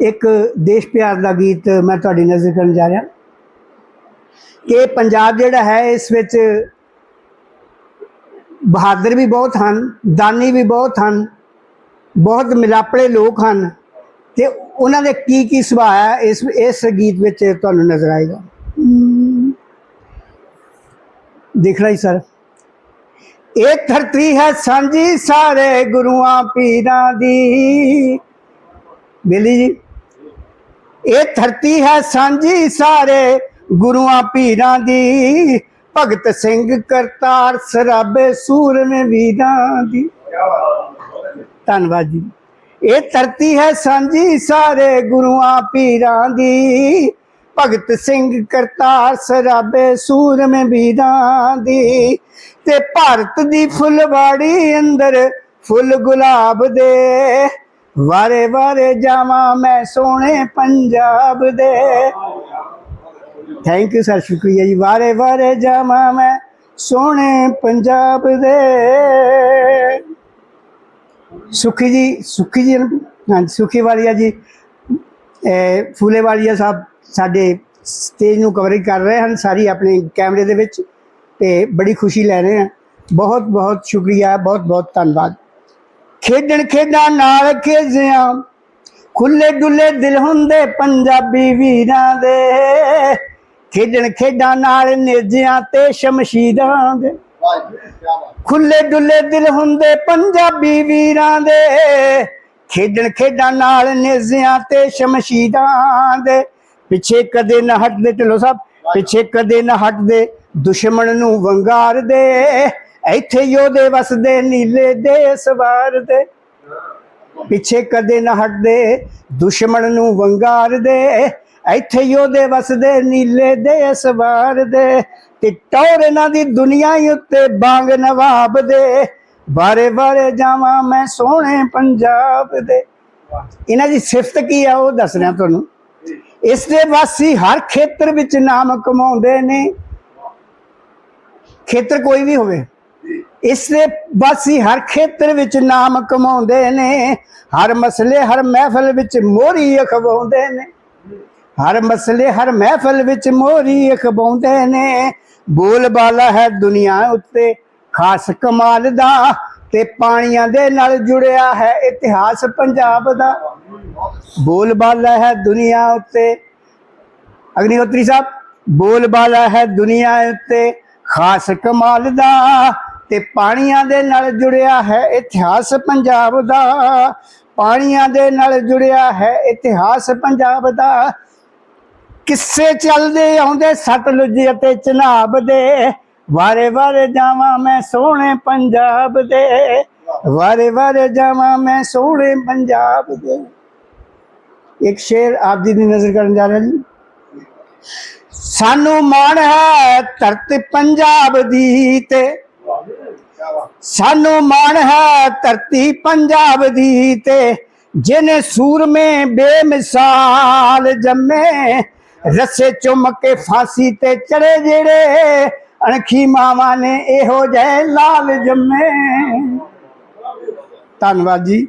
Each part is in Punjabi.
ਇੱਕ ਦੇਸ਼ ਪਿਆਰ ਦਾ ਗੀਤ ਮੈਂ ਤੁਹਾਡੀ ਨਜ਼ਰ ਕਰਨ ਜਾ ਰਿਹਾ। ਕਿ ਪੰਜਾਬ ਜਿਹੜਾ ਹੈ, ਇਸ ਵਿੱਚ ਬਹਾਦਰ ਵੀ ਬਹੁਤ ਹਨ, ਦਾਨੀ ਵੀ ਬਹੁਤ ਹਨ, ਬਹੁਤ ਮਿਲਾਪੜੇ ਲੋਕ ਹਨ ਤੇ ਉਹਨਾਂ ਦੇ ਕੀ ਕੀ ਸੁਭਾਅ ਹੈ, ਇਸ ਇਸ ਗੀਤ ਵਿੱਚ ਤੁਹਾਨੂੰ ਨਜ਼ਰ ਆਏਗਾ। ਦੇਖ ਰਹੀ ਸਰ। ਇਹ ਧਰਤੀ ਹੈ ਸਾਂਝੀ ਸਾਰੇ ਗੁਰੂਆਂ, ਪੀਰਾਂ ਦੀ। ਬੇਲੀ ਜੀ। ਇਹ ਧਰਤੀ ਹੈ ਸਾਂਝੀ ਸਾਰੇ ਗੁਰੂਆਂ ਪੀਰਾਂ ਦੀ। ਭਗਤ ਸਿੰਘ ਕਰਤਾਰ ਸਰਾਬੇ ਸੂਰਨ ਵੀਰਾਂ ਦੀ। ਧੰਨਵਾਦ ਜੀ। ਇਹ ਧਰਤੀ ਹੈ ਸਾਂਝੀ ਸਾਰੇ ਗੁਰੂਆਂ ਪੀਰਾਂ ਦੀ। ਭਗਤ ਸਿੰਘ ਕਰਤਾਰ ਸਰਾਬੇ ਸੂਰਮੇ ਵੀਰਾਂ ਦੀ। ਤੇ ਭਾਰਤ ਦੀ ਫੁੱਲਵਾੜੀ ਅੰਦਰ ਫੁੱਲ ਗੁਲਾਬ ਦੇ। ਵਾਰੇ ਵਾਰੇ ਜਾਵਾਂ ਮੈਂ ਸੋਹਣੇ ਪੰਜਾਬ ਦੇ। ਥੈਂਕ ਯੂ ਸਰ ਸ਼ੁਕਰੀਆ ਜੀ। ਵਾਰੇ ਵਾਰੇ ਜਾਵਾਂ ਮੈਂ ਸੋਹਣੇ ਪੰਜਾਬ ਦੇ। ਸੁਖੀ ਜੀ ਸੁਖੀ ਜੀ, ਹਾਂਜੀ, ਸੁਖੀ ਵਾਲੀਆ ਜੀ ਫੂਲੇ ਵਾਲੀਆ ਸਾਹਿਬ ਸਾਡੇ ਸਟੇਜ ਨੂੰ ਕਵਰਿੰਗ ਕਰ ਰਹੇ ਹਨ ਸਾਰੀ ਆਪਣੇ ਕੈਮਰੇ ਦੇ ਵਿੱਚ ਤੇ ਬੜੀ ਖੁਸ਼ੀ ਲੈ ਰਹੇ ਹਨ ਬਹੁਤ ਬਹੁਤ ਸ਼ੁਕਰੀਆ ਬਹੁਤ ਬਹੁਤ ਧੰਨਵਾਦ। ਖੇਡਣ ਖੇਡਾਂ ਨਾਲ ਖੇਜਿਆਂ। ਖੁੱਲੇ ਡੁੱਲੇ ਦਿਲ ਹੁੰਦੇ ਪੰਜਾਬੀ ਵੀਰਾਂ ਦੇ। ਖੇਡਣ ਖੇਡਾਂ ਨਾਲ ਨਿਰਜਿਆਂ ਤੇ ਸ਼ਮਸ਼ੀਰਾਂ ਦੇ। ਖੁੱਲੇ ਡੁੱਲੇ ਦਿਲ ਹੁੰਦੇ ਪੰਜਾਬੀ ਵੀਰਾਂ ਦੇ। ਖੇਡਣ ਖੇਡਾਂ ਨਾਲ ਨਿਰਜਿਆਂ ਤੇ ਸ਼ਮਸ਼ੀਰਾਂ ਦੇ। ਪਿੱਛੇ ਕਦੇ ਨਾ ਹਟਦੇ, ਢਿੱਲੋਂ ਸਾਹਿਬ, ਪਿੱਛੇ ਕਦੇ ਨਾ ਹਟਦੇ ਦੁਸ਼ਮਣ ਨੂੰ ਵੰਗਾਰਦੇ ਇੱਥੇ ਯੋਧੇ ਵਸਦੇ ਨੀਲੇ ਦੇ ਸਵਾਰ ਦੇ। ਪਿੱਛੇ ਕਦੇ ਨਾ ਹਟਦੇ, ਦੁਸ਼ਮਣ ਨੂੰ ਵੰਗਾਰਦੇ। ਇੱਥੇ ਯੋਧੇ ਵਸਦੇ ਨੀਲੇ ਦੇ ਸਵਾਰ ਦੇ। ਤੇ ਟੌਰ ਇਹਨਾਂ ਦੀ ਦੁਨੀਆ ਉੱਤੇ ਬਾਗ ਨਵਾਬ ਦੇ। ਬਾਰੇ ਬਾਰੇ ਜਾਵਾਂ ਮੈਂ ਸੋਹਣੇ ਪੰਜਾਬ ਦੇ। ਇਹਨਾਂ ਦੀ ਸਿਫਤ ਕੀ ਆ ਉਹ ਦੱਸ ਰਿਹਾ ਤੁਹਾਨੂੰ? ਇਸ ਦੇ ਵਾਸੀ ਹਰ ਖੇਤਰ ਵਿੱਚ ਨਾਮ ਕਮਾਉਂਦੇ ਨੇ। ਖੇਤਰ ਕੋਈ ਵੀ ਹੋਵੇ। ਇਸ ਦੇ ਵਾਸੀ ਹਰ ਖੇਤਰ ਵਿੱਚ ਨਾਮ ਕਮਾਉਂਦੇ ਨੇ, ਹਰ ਮਸਲੇ, ਹਰ ਮਹਿਫਲ ਵਿੱਚ ਮੋਰੀ ਅਖਵਾਉਂਦੇ ਨੇ। ਹਰ ਮਸਲੇ, ਹਰ ਮਹਿਫਲ ਵਿੱਚ ਮੋਰੀ ਅਖਵਾਉਂਦੇ ਨੇ। ਬੋਲ ਬਾਲਾ ਹੈ ਦੁਨੀਆ ਉੱਤੇ, ਖਾਸ ਕਮਾਲ ਦਾ ਤੇ ਪਾਣੀਆਂ ਦੇ ਨਾਲ ਜੁੜਿਆ ਹੈ ਇਤਿਹਾਸ ਪੰਜਾਬ ਦਾ। ਬੋਲ ਬਾਲਾ ਹੈ ਦੁਨੀਆ ਉੱਤੇ, ਅਗਨੀਹੋਤਰੀ ਸਾਹਿਬ, ਬੋਲ ਬਾਲਾ ਹੈ ਦੁਨੀਆ ਉੱਤੇ, ਖਾਸ ਕਮਾਲ ਦਾ ਤੇ ਪਾਣੀਆਂ ਦੇ ਨਾਲ ਜੁੜਿਆ ਹੈ ਇਤਿਹਾਸ ਪੰਜਾਬ ਦਾ। ਪਾਣੀਆਂ ਦੇ ਨਾਲ ਜੁੜਿਆ ਹੈ ਇਤਿਹਾਸ ਪੰਜਾਬ ਦਾ। ਕਿੱਸੇ ਚੱਲਦੇ ਆਉਂਦੇ ਸਤਲੁਜ ਅਤੇ ਚਨਾਬ ਦੇ। ਵਾਰੇ ਵਾਰੇ ਜਾਵਾਂ ਮੈਂ ਸੋਹਣੇ ਪੰਜਾਬ ਦੇ। ਵਾਰੇ ਵਾਰੇ ਜਾਵਾਂ ਮੈਂ ਸੋਹਣੇ ਪੰਜਾਬ ਦੇ। ਇੱਕ ਸ਼ੇਰ ਆਪ ਜੀ ਦੀ ਨਜ਼ਰ ਕਰਨ ਜਾ ਰਿਹਾ ਜੀ। ਸਾਨੂੰ ਮਾਣ ਹੈ ਧਰਤੀ ਪੰਜਾਬ ਦੀ ਤੇ ਸਾਨੂੰ ਮਾਣ ਹੈ ਧਰਤੀ ਪੰਜਾਬ ਦੀ ਤੇ, ਜਿਨੇ ਸੂਰਮੇ ਬੇਮਿਸਾਲ ਜੰਮੇ, ਰਸੇ ਚੁੰਮ ਕੇ ਫਾਂਸੀ ਤੇ ਚੜੇ ਜਿਹੜੇ, ਅਣਖੀ ਮਾਵਾਂ ਨੇ ਇਹੋ ਜਿਹੇ ਲਾਲ ਜੰਮੇ। ਧੰਨਵਾਦ ਜੀ।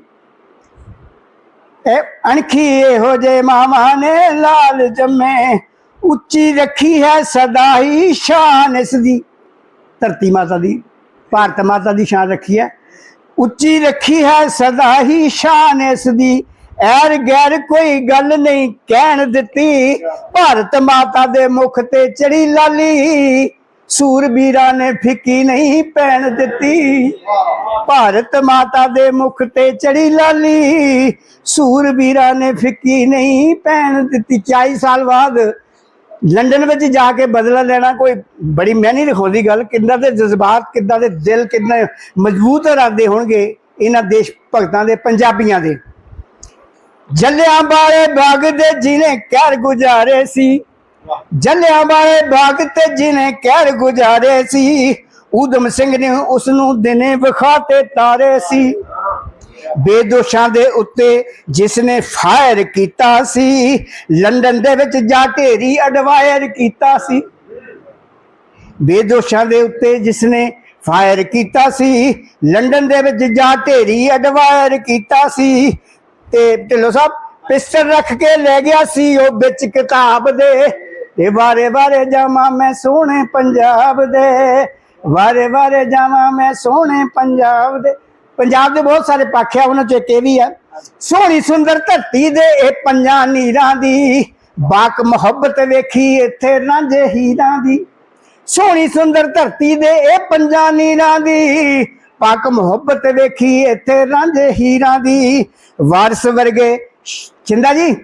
ਇਹ ਅਣਖੀ ਇਹੋ ਜਿਹੇ ਮਾਵਾਂ ਨੇ ਲਾਲ ਜੰਮੇ, ਉੱਚੀ ਰੱਖੀ ਹੈ ਸਦਾ ਹੀ ਸ਼ਾਨ ਇਸ ਦੀ। ਧਰਤੀ ਮਾਤਾ ਦੀ। ਭਾਰਤ ਮਾਤਾ ਦੀ ਸ਼ਾਨ ਰੱਖੀ ਹੈ। ਉੱਚੀ ਰੱਖੀ ਹੈ ਸਦਾ ਹੀ ਸ਼ਾਨ ਇਸ ਦੀ। ਐਰ ਗੈਰ ਕੋਈ ਗੱਲ ਨਹੀਂ ਕਹਿਣ ਦਿੱਤੀ। ਭਾਰਤ ਮਾਤਾ ਦੇ ਮੁਖ ਤੇ ਚੜੀ ਲਾਲੀ। ਸੂਰਬੀਰਾਂ ਨੇ ਫਿੱਕੀ ਨਹੀਂ ਪੈਣ ਦਿੱਤੀ। ਭਾਰਤ ਮਾਤਾ ਦੇ ਮੁਖ ਤੇ ਚੜੀ ਲਾਲੀ। ਸੂਰਬੀਰਾਂ ਨੇ ਫਿੱਕੀ ਨਹੀਂ ਪੈਣ ਦਿੱਤੀ। 40 ਸਾਲ ਬਾਅਦ ਲੰਡਨ ਵਿੱਚ ਜਾ ਕੇ ਬਦਲਾ ਲੈਣਾ ਕੋਈ ਬੜੀ ਮਹਿਨੀ ਰਖੋਦੀ ਗੱਲ, ਕਿੰਨਾ ਦੇ ਜਜ਼ਬਾਤ ਕਿੱਦਾਂ ਦੇ ਦਿਲ, ਕਿੰਨੇ ਮਜ਼ਬੂਤ ਇਰਾਦੇ ਹੋਣਗੇ ਇਹਨਾਂ ਦੇਸ਼ ਭਗਤਾਂ ਦੇ, ਪੰਜਾਬੀਆਂ ਦੇ। ਜੱਲਿਆਂ ਵਾਲੇ ਬਾਗ ਦੇ ਜਿਹਨੇ ਕਹਿਰ ਗੁਜ਼ਾਰੇ ਸੀ ਜੱਲਿਆਂ ਵਾਲੇ ਬਾਗ ਤੇ ਜਿਹਨੇ ਕਹਿਰ ਗੁਜ਼ਾਰੇ ਸੀ, ਊਧਮ ਸਿੰਘ ਨੇ ਉਸ ਨੂੰ ਦਿਨੇ ਵਿਖਾਤੇ ਤਾਰੇ ਸੀ। ਬੇਦੋਸ਼ਾਂ ਦੇ ਉੱਤੇ ਜਿਸ ਨੇ ਫਾਇਰ ਕੀਤਾ ਸੀ, ਲੰਡਨ ਦੇ ਵਿੱਚ ਜਾ ਢੇਰੀ ਅਡਵਾਇਰ ਕੀਤਾ ਸੀ। ਬੇਦੋਸ਼ਾਂ ਦੇ ਉੱਤੇ ਜਿਸ ਨੇ ਫਾਇਰ ਕੀਤਾ ਸੀ, ਲੰਡਨ ਦੇ ਵਿੱਚ ਜਾ ਢੇਰੀ ਅਡਵਾਇਰ ਕੀਤਾ ਸੀ ਤੇ ਢਿੱਲੋ ਸਾਹਿਬ, ਪਿਸਟਲ ਰੱਖ ਕੇ ਲੈ ਗਿਆ ਸੀ ਉਹ ਵਿੱਚ ਕਿਤਾਬ ਦੇ। ਤੇ ਵਾਰੇ ਵਾਰੇ ਜਾਵਾਂ ਮੈਂ ਸੋਹਣੇ ਪੰਜਾਬ ਦੇ, ਵਾਰੇ ਵਾਰੇ ਜਾਵਾਂ ਮੈਂ ਸੋਹਣੇ ਪੰਜਾਬ ਦੇ। ਪੰਜਾਬ ਦੇ ਬਹੁਤ ਸਾਰੇ ਪੱਖ ਆ, ਉਹਨਾਂ ਚ ਇੱਕ ਇਹ ਵੀ ਆ। ਸੋਹਣੀ ਸੁੰਦਰ ਧਰਤੀ ਦੇ ਇਹ ਪੰਜਾਂ ਨੀਰਾਂ ਦੀ, ਬਾਕ ਮੁਹੱਬਤ ਵੇਖੀ ਇੱਥੇ ਰਾਂਝੇ ਹੀਰਾਂ ਦੀ। ਸੋਹਣੀ ਸੁੰਦਰ ਧਰਤੀ ਦੇ ਇਹ ਪੰਜਾਂ ਨੀਰਾਂ ਦੀ ਪਾਕ ਮੁਹੱਬਤ ਵੇਖੀ ਇੱਥੇ ਰਾਂਝੇ ਹੀਰਾਂ ਦੀ। ਵਾਰਸ ਵਰਗੇ, ਚਿੰਦਾ ਜੀ,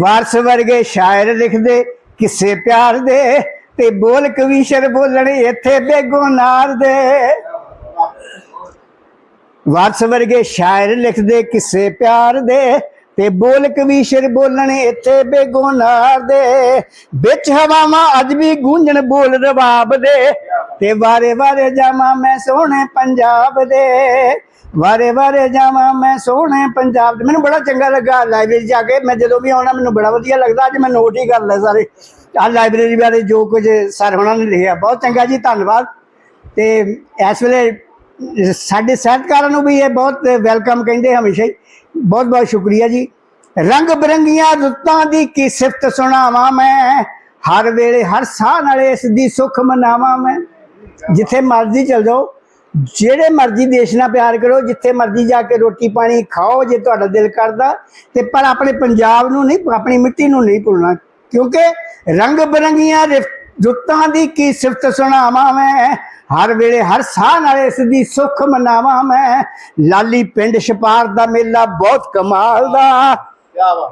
ਵਾਰਸ ਵਰਗੇ ਸ਼ਾਇਰ ਲਿਖਦੇ, ਕਿਸੇ ਪਿਆਰ ਦੇ, ਤੇ ਬੋਲ ਕਵੀਸ਼ਰ ਬੋਲਣੇ ਇੱਥੇ ਬੇਗੁਨਾਰ ਦੇ। ਵਾਰਸ ਵਰਗੇ ਸ਼ਾਇਰ ਲਿਖਦੇ ਕਿਸੇ ਪਿਆਰ ਦੇ, ਤੇ ਬੋਲ ਕਵੀਸ਼ਰ ਬੋਲਣ ਇੱਥੇ ਬੇਗੁਨਾਰ ਦੇ। ਵਿੱਚ ਹਵਾਵਾਂ ਅੱਜ ਵੀ ਗੂੰਜਣ ਬੋਲ ਰਬਾਬ ਦੇ, ਤੇ ਵਾਰੇ ਵਾਰੇ ਜਾਵਾਂ ਮੈਂ ਸੋਹਣੇ ਪੰਜਾਬ ਦੇ। ਵਾਰੇ ਵਾਰੇ ਜਾਵਾਂ ਮੈਂ ਸੋਹਣੇ ਪੰਜਾਬ ਦੇ। ਮੈਨੂੰ ਬੜਾ ਚੰਗਾ ਲੱਗਾ ਲਾਇਬ੍ਰੇਰੀ ਜਾ ਕੇ। ਮੈਂ ਜਦੋਂ ਵੀ ਆਉਣਾ, ਮੈਨੂੰ ਬੜਾ ਵਧੀਆ ਲੱਗਦਾ। ਅੱਜ ਮੈਂ ਨੋਟ ਹੀ ਕਰ ਲਏ ਸਾਰੇ। ਆ ਲਾਇਬ੍ਰੇਰੀ ਬਾਰੇ ਜੋ ਕੁਝ ਸਰ ਹੋਣਾ ਨੇ ਲਿਖਿਆ, ਬਹੁਤ ਚੰਗਾ ਜੀ, ਧੰਨਵਾਦ। ਤੇ ਇਸ ਵੇਲੇ ਸਾਡੇ ਸਾਹਿਤਕਾਰਾਂ ਨੂੰ ਵੀ ਇਹ ਬਹੁਤ ਵੈਲਕਮ ਕਹਿੰਦੇ ਹਮੇਸ਼ਾ ਹੀ। ਬਹੁਤ ਬਹੁਤ ਸ਼ੁਕਰੀਆ ਜੀ। ਰੰਗ ਬਰੰਗੀਆਂ ਰੁੱਤਾਂ ਦੀ ਕੀ ਸਿਫਤ ਸੁਣਾਵਾਂ ਮੈਂ? ਹਰ ਵੇਲੇ, ਹਰ ਸਾਹ ਨਾਲ ਇਸ ਦੀ ਸੁੱਖ ਮਨਾਵਾਂ ਮੈਂ। ਜਿੱਥੇ ਮਰਜ਼ੀ ਚਲ ਜਾਓ, ਜਿਹੜੇ ਮਰਜ਼ੀ ਦੇਸ਼ ਨਾਲ ਪਿਆਰ ਕਰੋ, ਜਿੱਥੇ ਮਰਜ਼ੀ ਜਾ ਕੇ ਰੋਟੀ ਪਾਣੀ ਖਾਓ, ਜੇ ਤੁਹਾਡਾ ਦਿਲ ਕਰਦਾ, ਤੇ ਪਰ ਆਪਣੇ ਪੰਜਾਬ ਨੂੰ ਨਹੀਂ, ਆਪਣੀ ਮਿੱਟੀ ਨੂੰ ਨਹੀਂ ਭੁੱਲਣਾ। ਕਿਉਂਕਿ ਰੰਗ ਬਰੰਗੀਆਂ ਰੁੱਤਾਂ ਦੀ ਕੀ ਸਿਫਤ ਸੁਣਾਵਾਂ ਮੈਂ? ਹਰ ਵੇਲੇ ਹਰ ਸਾਹ ਨਾਲ ਇਸ ਦੀ ਸੁੱਖ ਮਨਾਵਾਂ ਮੈਂ। ਲਾਲੀ ਪਿੰਡ ਛਪਾਰ ਦਾ ਮੇਲਾ ਬਹੁਤ ਕਮਾਲ ਦਾ।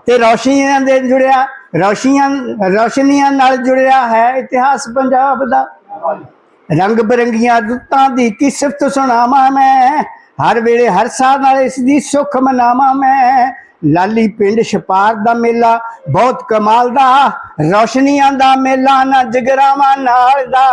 ਤੇ ਰੌਸ਼ਨੀਆਂ ਦੇ ਜੁੜਿਆ ਰੌਸ਼ਨੀਆਂ ਰੌਸ਼ਨੀਆਂ ਨਾਲ ਜੁੜਿਆ ਹੈ ਇਤਿਹਾਸ ਪੰਜਾਬ ਦਾ। ਰੰਗ ਬਰੰਗੀਆਂ ਰੁੱਤਾਂ ਦੀ ਕੀ ਸਿਫਤ ਸੁਣਾਵਾਂ ਮੈਂ। ਹਰ ਵੇਲੇ ਹਰ ਸਾਹ ਨਾਲ ਇਸ ਦੀ ਸੁੱਖ ਮਨਾਵਾਂ ਮੈਂ। ਲਾਲੀ ਪਿੰਡ ਛਪਾਰ ਦਾ ਮੇਲਾ ਬਹੁਤ ਕਮਾਲ ਦਾ। ਰੌਸ਼ਨੀਆਂ ਦਾ ਮੇਲਾ ਨਾ ਜਗਰਾਵਾਂ ਨਾਲ ਦਾ।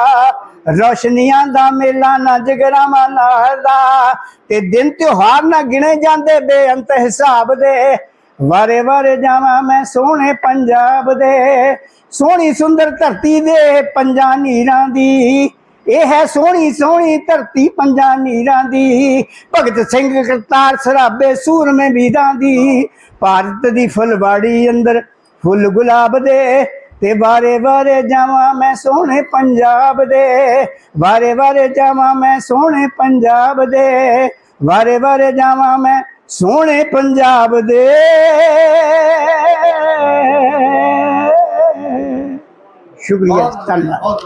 ਰੌਸ਼ਨੀਆਂ ਦਾ ਮੇਲਾ ਨਾ ਜਗਰਾਵਾਂ ਦਾ ਤੇ ਦਿਨ ਤਿਉਹਾਰ ਨਾ ਗਿਣੇ ਜਾਂਦੇ ਬੇਅੰਤ ਹਿਸਾਬ ਦੇ। ਵਾਰੇ ਵਾਰੇ ਜਾਵਾਂ ਮੈਂ ਸੋਹਣੇ ਪੰਜਾਬ ਦੇ, ਸੋਹਣੀ ਸੁੰਦਰ ਧਰਤੀ ਦੇ ਪੰਜਾਂ ਨੀਰਾਂ ਦੀ। ਇਹ ਹੈ ਸੋਹਣੀ ਸੋਹਣੀ ਧਰਤੀ ਪੰਜਾਂ ਨੀਰਾਂ ਦੀ। ਭਗਤ ਸਿੰਘ ਕਰਤਾਰ ਸਰਾਬੇ ਸੂਰਮੇ ਵੀਰਾਂ ਦੀ। ਭਾਰਤ ਦੀ ਫੁਲਵਾੜੀ ਅੰਦਰ ਫੁੱਲ ਗੁਲਾਬ ਦੇ ਤੇ ਬਾਰੇ ਬਾਰੇ ਜਾਵਾਂ ਮੈਂ ਸੋਹਣੇ ਪੰਜਾਬ ਦੇ। ਬਾਰੇ ਬਾਰੇ ਜਾਵਾਂ ਮੈਂ ਸੋਹਣੇ ਪੰਜਾਬ ਦੇ। ਬਾਰੇ ਬਾਰੇ ਜਾਵਾਂ ਮੈਂ ਸੋਹਣੇ ਪੰਜਾਬ ਦੇ। ਸ਼ੁਕਰੀਆ, ਧੰਨਵਾਦ।